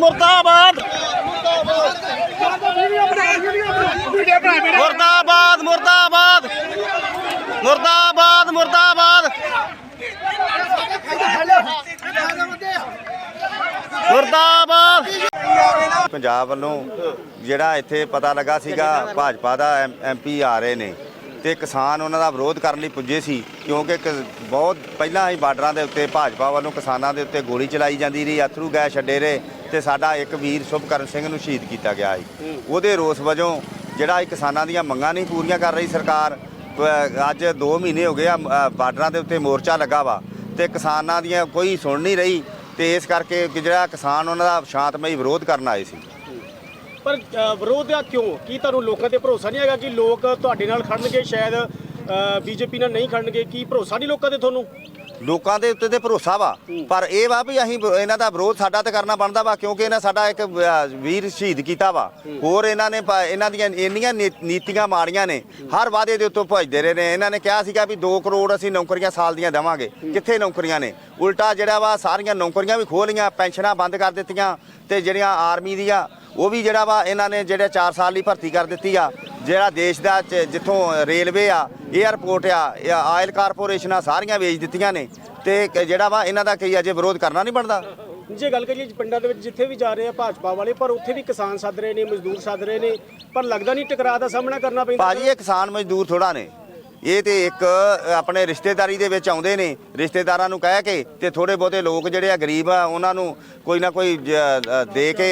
ਮੁਰਦਾਬਾਦ। ਮੁਰਦਾਬਾਦ ਮੁਰਦਾਬਾਦ। ਮੁਰਦਾਬਾਦ ਮੁਰਦਾਬਾਦ। ਮੁਰਦਾਬਾਦ। ਪੰਜਾਬ ਵੱਲੋਂ ਜਿਹੜਾ ਇੱਥੇ ਪਤਾ ਲੱਗਾ ਸੀਗਾ, ਭਾਜਪਾ ਦਾ ਐਮਪੀ ਆ ਰਹੇ ਨੇ। ਤੇ ਕਿਸਾਨ ਉਹਨਾਂ ਦਾ ਵਿਰੋਧ ਕਰਨ ਲਈ ਪੁੱਜੇ ਸੀ ਕਿਉਂਕਿ ਬਹੁਤ ਪਹਿਲਾਂ ਹੀ ਬਾਰਡਰਾਂ ਦੇ ਉੱਤੇ ਭਾਜਪਾ ਵੱਲੋਂ ਕਿਸਾਨਾਂ ਦੇ ਉੱਤੇ ਗੋਲੀ ਚਲਾਈ ਜਾਂਦੀ ਰਹੀ ਅਥਰੂ ਗੈਸ ਛੱਡੇ ਰਹੇ ਤੇ ਸਾਡਾ ਇੱਕ ਵੀਰ ਸ਼ੁਭਕਰਨ ਸਿੰਘ ਨੂੰ ਸ਼ਹੀਦ ਕੀਤਾ ਗਿਆ ਸੀ। ਉਹਦੇ ਰੋਸ ਵਜੋਂ ਜਿਹੜਾ ਇਹ ਕਿਸਾਨਾਂ ਦੀਆਂ ਮੰਗਾਂ ਨਹੀਂ ਪੂਰੀਆਂ ਕਰ ਰਹੀ ਸਰਕਾਰ ਅੱਜ 2 ਮਹੀਨੇ ਹੋ ਗਏ ਆ ਬਾਰਡਰਾਂ ਦੇ ਉੱਤੇ ਮੋਰਚਾ ਲੱਗਾ ਵਾ ਤੇ ਕਿਸਾਨਾਂ ਦੀਆਂ ਕੋਈ ਸੁਣ ਨਹੀਂ ਰਹੀ ਤੇ ਇਸ ਕਰਕੇ ਜਿਹੜਾ ਕਿਸਾਨ ਉਹਨਾਂ ਦਾ ਸ਼ਾਂਤਮਈ ਵਿਰੋਧ ਕਰਨ ਆਏ ਸੀ। ਪਰ ਵਿਰੋਧ ਆ ਕਿਉਂ? ਕੀ ਤੁਹਾਨੂੰ ਲੋਕਾਂ ਤੇ ਭਰੋਸਾ ਨਹੀਂ ਹੈਗਾ ਕਿ ਲੋਕ ਤੁਹਾਡੇ ਨਾਲ ਖੜਨਗੇ ਸ਼ਾਇਦ ਬੀਜੇਪੀ ਨਾਲ ਨਹੀਂ ਖੜਨਗੇ? ਕੀ ਭਰੋਸਾ ਨਹੀਂ ਲੋਕਾਂ ਤੇ ਤੁਹਾਨੂੰ? ਲੋਕਾਂ ਦੇ ਉੱਤੇ ਤੇ ਭਰੋਸਾ ਵਾ ਪਰ ਇਹ ਵਾ ਵੀ ਅਸੀਂ ਇਹਨਾਂ ਦਾ ਵਿਰੋਧ ਸਾਡਾ ਤੇ ਕਰਨਾ ਬਣਦਾ ਵਾ ਕਿਉਂਕਿ ਇਹਨਾਂ ਸਾਡਾ ਇੱਕ ਵੀਰ ਸ਼ਹੀਦ ਕੀਤਾ ਵਾ। ਹੋਰ ਇਹਨਾਂ ਨੇ ਇਹਨਾਂ ਦੀਆਂ ਇੰਨੀਆਂ ਨੀਤੀਆਂ ਮਾੜੀਆਂ ਨੇ ਹਰ ਵਾਅਦੇ ਦੇ ਉੱਤੋਂ ਭਜਦੇ ਰਹੇ ਨੇ। ਇਹਨਾਂ ਨੇ ਕਿਹਾ ਸੀਗਾ ਵੀ 2 ਕਰੋੜ ਅਸੀਂ ਨੌਕਰੀਆਂ ਸਾਲ ਦੀਆਂ ਦੇਵਾਂਗੇ। ਕਿੱਥੇ ਨੌਕਰੀਆਂ ਨੇ? ਉਲਟਾ ਜਿਹੜਾ ਵਾ ਸਾਰੀਆਂ ਨੌਕਰੀਆਂ ਵੀ ਖੋਹ ਲਈਆਂ ਪੈਨਸ਼ਨਾਂ ਬੰਦ ਕਰ ਦਿੱਤੀਆਂ ਤੇ ਜਿਹੜੀਆਂ ਆਰਮੀ ਦੀਆਂ ਉਹ ਵੀ ਜਿਹੜਾ ਵਾ ਇਹਨਾਂ ਨੇ ਜਿਹੜੇ 4 ਸਾਲ ਲਈ ਭਰਤੀ ਕਰ ਦਿੱਤੀ ਆ ਜਿਹੜਾ ਦੇਸ਼ ਦਾ ਜਿੱਥੋਂ ਰੇਲਵੇ ਆ 에ਅਰਪੋਰਟ ਆ ਆਇਲ ਕਾਰਪੋਰੇਸ਼ਨਾਂ ਸਾਰੀਆਂ ਵੇਚ ਦਿੱਤੀਆਂ ਨੇ। ਤੇ ਜਿਹੜਾ ਵਾ ਇਹਨਾਂ ਦਾ ਕੀ ਅਜੇ ਵਿਰੋਧ ਕਰਨਾ ਨਹੀਂ ਬਣਦਾ। ਜੇ ਗੱਲ ਕਰੀਏ ਪਿੰਡਾਂ ਦੇ ਵਿੱਚ ਜਿੱਥੇ ਵੀ ਜਾ ਰਹੇ ਆ ਭਾਜਪਾ ਵਾਲੇ ਪਰ ਉੱਥੇ ਵੀ ਕਿਸਾਨ ਸੱਦ ਰਹੇ ਨੇ ਮਜ਼ਦੂਰ ਸੱਦ ਰਹੇ ਨੇ ਪਰ ਲੱਗਦਾ ਨਹੀਂ ਟਕਰਾਅ ਦਾ ਸਾਹਮਣਾ ਕਰਨਾ ਪੈਂਦਾ। ਭਾਜੀ ਇਹ ਕਿਸਾਨ ਮਜ਼ਦੂਰ ਥੋੜਾ ਨੇ। ਇਹ ਤੇ ਇੱਕ ਆਪਣੇ ਰਿਸ਼ਤੇਦਾਰੀ ਦੇ ਵਿੱਚ ਆਉਂਦੇ ਨੇ। ਰਿਸ਼ਤੇਦਾਰਾਂ ਨੂੰ ਕਹਿ ਕੇ ਤੇ ਥੋੜੇ ਬਹੁਤੇ ਲੋਕ ਜਿਹੜੇ ਆ ਗਰੀਬ ਆ ਉਹਨਾਂ ਨੂੰ ਕੋਈ ਨਾ ਕੋਈ ਦੇ ਕੇ